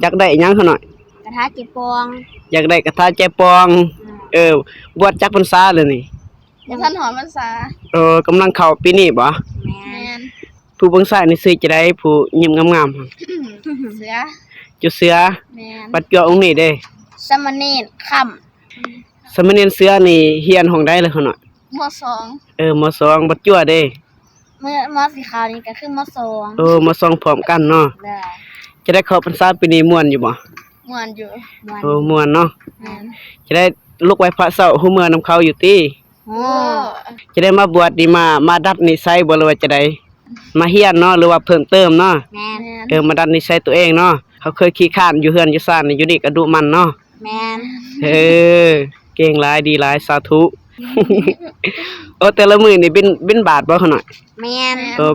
อยากได้หยังเขาหน่อย กระทะจิปองอยากได้กระทะแจปอง เออบวชจักพรรษาเลยนี่บ่ท่านหอมพรรษาเออกำลังเข้าปีนี้บ่แม่แม่นผู้เบิ่งซ้ายนี่ซื้อจะได้ผู้ยิ้มงามๆหั่นเสือจุดเสือแม่นปัดเจาะองค์นี้เด้สมณีนค่สามเณรเสือนี่เฮียนห้องใดเลยเขาหน่อยมสองเออมสองบัดจั่วเด้ำเมื่อมอสีขาวนี่ก็คือมอสองเออมสองพร้อมกันเนาะเลย จะได้เข้าพรรษาปีนี้ม่วนอยู่บ่ม่วนอยู่มวนเออม่วนเนาะแม่นจะได้ลุกไหว้พระเสาร์ฮู้มื้อนำเขาอยู่ติโอ้โอ้จะได้มาบวชนี่มามาดัดนิสัยบ่หรือว่าจะได้มาเฮียนเนาะหรือว่าเพิ่มเติมเนาะแม่นแม่นเออมาดัดนิสัยตัวเองเนาะเขาเคยขี้ข้านอยู่เฮือนอยู่ซ่านนี่อยู่นี่ก็ดุมันเนาะแม่นเออเก่งหลายดีหลายสาธุ โอ้แต่ละมื้อนี่บินบินบาทบ่เขาหน่อยแม่นเออ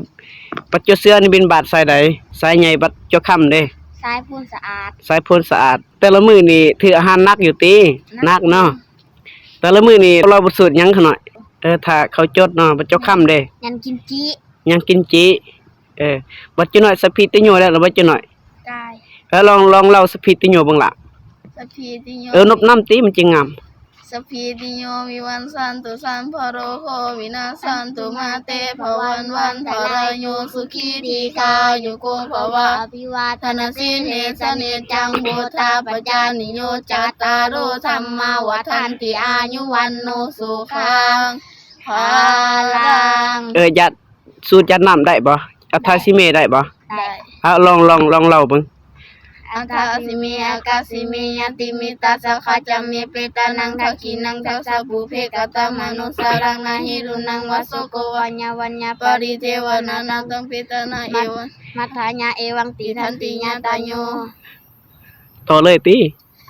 ปัจจุเสื้อนี่บินบาทสายใดสายใหญ่บัดเจ้าค่ำเด้ทรายพูนสะอาดสายพลสะอาด แต่ละมื้อนี่ถืออาหารหนักอยู่ติหนักเนาะแต่ละมื้อนี่เราบ่สูตรหยังเขาหน่อยเออถ้าเขาจดเนาะบัดเจ้าค่ำเด้ยันกิมจิยังกินจิเออบัดจุหน่อยสพิติโยแล้วหรือบัดจุหน่อยกายเออลองลองเล่าสพิติโยเบ้างล่ะสพพีติโยเออนบน้ำติมันจึงงาม สพพีติโยวิวันสันตุสัมภโรโควินาสันตุมาเตภวันวันภรายโยสุขีทีคาอยู่โกภวะอภิวาธนสิเนสเนจังบุตาปจานิโยจัตตารุธรรมาวัฏันติอายุวันโนสุขังภาลังเออยัดสูตรยัดน้ำได้บ่อัทาซิเมได้บ่ได้เอาลองลองลองเล่าเบิ่ง อังทาสิมีอากาสิมียติมิตาสักขจามีเปตานังทักขินังทักสับุเพกตามนุสารังนาหิรุนังวาโสโกวัวัญญาวัญญาปริเทวนานาตังเปตานาเอวะมัทธาญาเอวังติทันติญาตาโยต่อเลยตี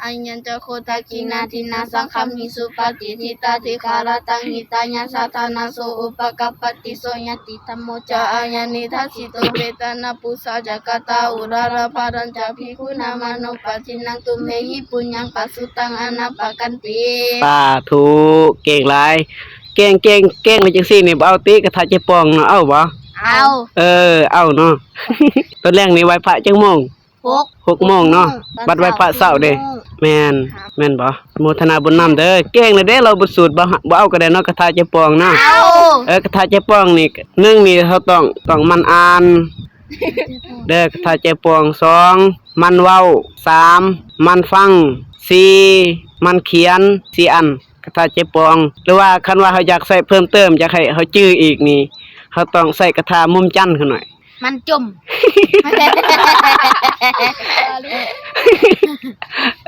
อัญญจโคตากินาทินาสังคัมหิสุปฏิทิตาติคารตังหิตาญาสัทานาโสอุปกัปปติโสยติธรรมโมจาอาญานิทัสสิโตเวตนาปุสาจักตาอุราราภารัญจาภิกขุนามานุปัจินังตุเหหิปุญญังปัสสุตังอนาปกันติสาธุเก่งหลายเก่งเก่งเก่งเลยจังซี่นี่บ่เอาติกระทะเจปองเนาะเอาบ่เอาเออเอาเนาะตอนแรกนี่ไหว้พระจังโมง หกหกโมงเนาะบัดไหว้พระเช้าเด้แม่นแม่นบ่โมทนาบุญนำเด้อเก่งเลยเด้เราบ่สูตรบ่หะบ่เอาก็ได้เนาะกระทะเจปองเนาะเอาเออกระทะเจปองนี่หนึ่งนี่เขาต้องต้องมันอ่านเด้อกระทะเจปองสองมันเว้าสามมันฟังสี่มันเขียนสี่อันกระทะเจปอง หรือว่าคันว่าเขาอยากใส่เพิ่มเติมอยากให้เขาจื้ออีกนี่เขาต้องใส่กระทะมุมจันทร์ขึ้นหน่อย มันจม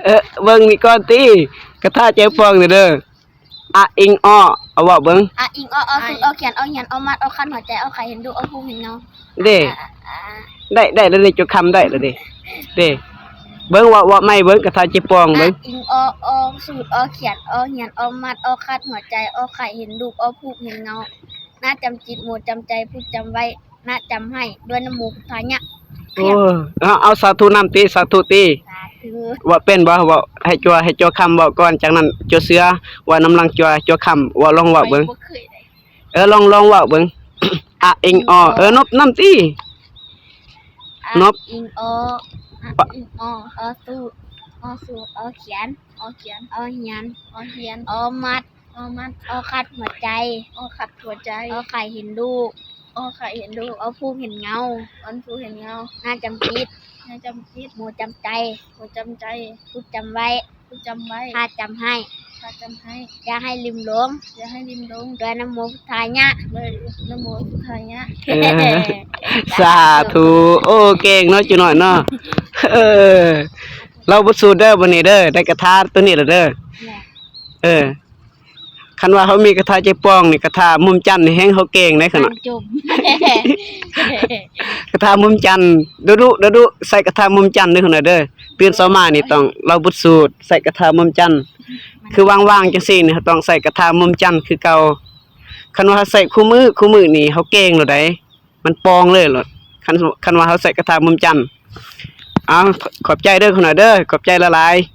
เออเบิ่งนี่ก่อนติกระทะเจปองนี่เด้ออะอิงอ้อเอาเว้าเบิ่งอะอิงเอาเอาสุดเอาเขียนเอาเหียนเอามัดเอาคันหัวใจเอาไข่เห็นดูเอาภูเห็นเงาเด้อะอะได้ได้แล้วเด้จดคำได้แล้วเด้เด้เบิ่งว่าว่าไม่เบิ่งกระทะเจปองเบิ่งอะอิงเอาเอาสูตรเอาเขียนเอาเหียนเอามัดเอาคัดหัวใจเอาไข่เห็นดูเอาภูเห็นเงาน่าจำจิตหมู่จำใจพูดจำไว้ น่าจำให้ด้วยน้ำมูกทายะโอ้เอาเอาสาธุนำติสาธุติสาธุว่าเป็นบ่ว่าให้จัวให้จัวคำบอกก่อนจากนั้นจัวเสือว่าน้ำลังจัวจัวคำว่าลองเว่าเบิ่งบ่เคยได้เออลองลองเว่าเบิ่งอะเองออเออนบน้ำติอะนบอิงเอาอะปะอิงเอาเอาสูตรเอาสูตรเอาเขียนเอาเขียนเอาเหียนเอาเขียนเอามัดเอามันเอาคัดหัวใจเอาขัดหัวใจเอาไข่เห็นดูเอาไข่เห็นดูเอาภูเห็นเงาอันผู้เห็นเงาน่าจำจิตให้จำคิดหมู่จำใจหัวจำใจพูดจำไว้ผู้จำไว้ถ้าจำให้ถ้าจำให้ อย่าให้ลืมหลงอย่าให้ริมลงด้วยน้ำมูกทายะเลยนะโมสุทายะเออสาธุโอ้เก่งเนาะจุหน่อยเนาะเออเราบ่สูตรเด้อบัดนี้เด้อได้กระทะตัวนี้แล้วเด้อเนี่ยเออ คันว่าเขามีกระทะเจปองนี่กระทะมุมจันทร์นี่แฮงเขาเก่งได้ขนามัดนจมกระทะมุมจันทร์ดูดูดูดูใส่กระทะมุมจันทร์ด้วยคนน่ะเด้อตื่นเช้ามานี่ต้องเราบุดสูตร ใส่กระทะมุมจันทร์คือว่างๆจังซี่นี่ต้องใส่กระทะมุมจันทร์คือเก่าคันว่าใส่คู่มือคู่มือนี่เขาเก่งโลดได้มันปองเลยโลดคันคันว่าเขาใส่กระทะมุมจันทร์เอาขอบใจเด้อคนน่ะเด้อขอบใจละลายๆ